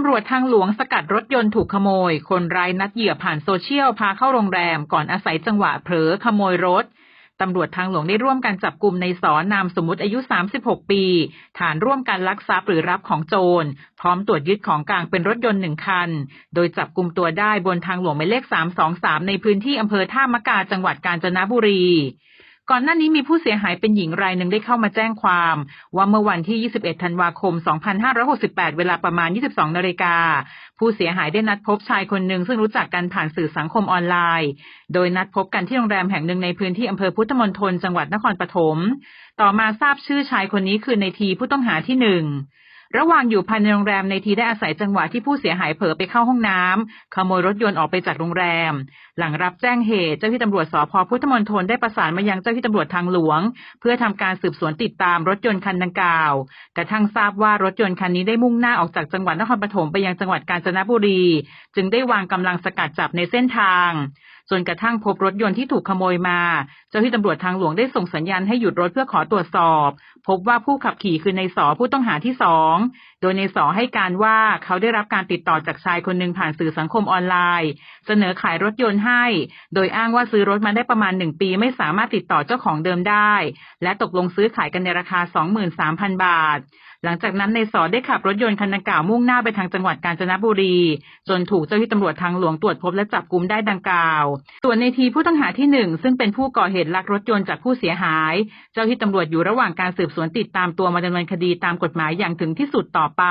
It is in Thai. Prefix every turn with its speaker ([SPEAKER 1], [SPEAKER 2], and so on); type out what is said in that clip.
[SPEAKER 1] ำรวจทางหลวงสกัดรถยนต์ถูกขโมย คนร้ายนัดเหยื่อผ่านโซเชียลพาเข้าโรงแรมก่อนอาศัยจังหวะเผลอขโมยรถตำรวจทางหลวงได้ร่วมกันจับกลุ่มในสอนนามสมมติอายุ 36 ปี ฐานร่วมกันลักทรัพย์หรือรับของโจร พร้อมตรวจยึดของกลางเป็นรถยนต์หนึ่งคัน โดยจับกลุ่มตัวได้บนทางหลวงหมายเลข 323 ในพื้นที่อำเภอท่ามะกาจังหวัดกาญจนบุรี ก่อนหน้านี้มีผู้เสียหายเป็นหญิงรายหนึ่งได้เข้ามาแจ้งความ ว่าเมื่อวันที่ 21 ธันวาคม 2568 เวลาประมาณ 22 นาฬิกา ผู้เสียหายได้นัดพบชายคนหนึ่งซึ่งรู้จักกันผ่านสื่อสังคมออนไลน์ โดยนัดพบกันที่โรงแรมแห่งหนึ่งในพื้นที่อำเภอพุทธมณฑลจังหวัดนครปฐม ต่อมาทราบชื่อชายคนนี้คือในทีผู้ต้องหาที่หนึ่ง ระหว่างอยู่ภายในโรงแรมในทีได้อาศัยจังหวะที่ผู้เสียหายเผลอไปเข้าห้องน้ำขโมยรถยนต์ออกไปจากโรงแรม หลังรับแจ้งเหตุเจ้าที่ตำรวจสพพุทธมณฑลได้ประสานมายังเจ้าที่ตำรวจทางหลวง เพื่อทำการสืบสวนติดตามรถยนต์คันดังกล่าว กระทั่งทราบว่ารถยนต์คันนี้ได้มุ่งหน้าออกจากจังหวัดนครปฐมไปยังจังหวัดกาญจนบุรี จึงได้วางกำลังสกัดจับในเส้นทาง จนกระทั่งพบรถยนต์ที่ถูกขโมยมา เจ้าที่ตำรวจทางหลวงได้ส่งสัญญาณให้หยุดรถเพื่อขอตรวจสอบ พบว่าผู้ขับขี่คือในสอผู้ต้องหาที่สองโดยในสอให้การว่าเขาได้รับการติดต่อจากชายคนหนึ่งผ่านสื่อสังคมออนไลน์ เสนอขายรถยนต์ให้ โดยอ้างว่าซื้อรถมาได้ประมาณหนึ่งปีไม่สามารถติดต่อเจ้าของเดิมได้ และตกลงซื้อขายกันในราคา 23,000 บาท หลังจากนั้นในสอได้ขับรถยนต์คันดังกล่าวมุ่งหน้าไปทางจังหวัดกาญจนบุรี จนถูกเจ้าที่ตำรวจทางหลวงตรวจพบและจับกุมได้ดังกล่าว ส่วนในทีผู้ต้องหาที่หนึ่งซึ่งเป็นผู้ก่อเหตุลักรถยนต์จากผู้เสียหาย เจ้าที่ตำรวจอยู่ระหว่างการสืบสวนติดตามตัวมาดำเนินคดีตามกฎหมายอย่างถึงที่สุดต่อไป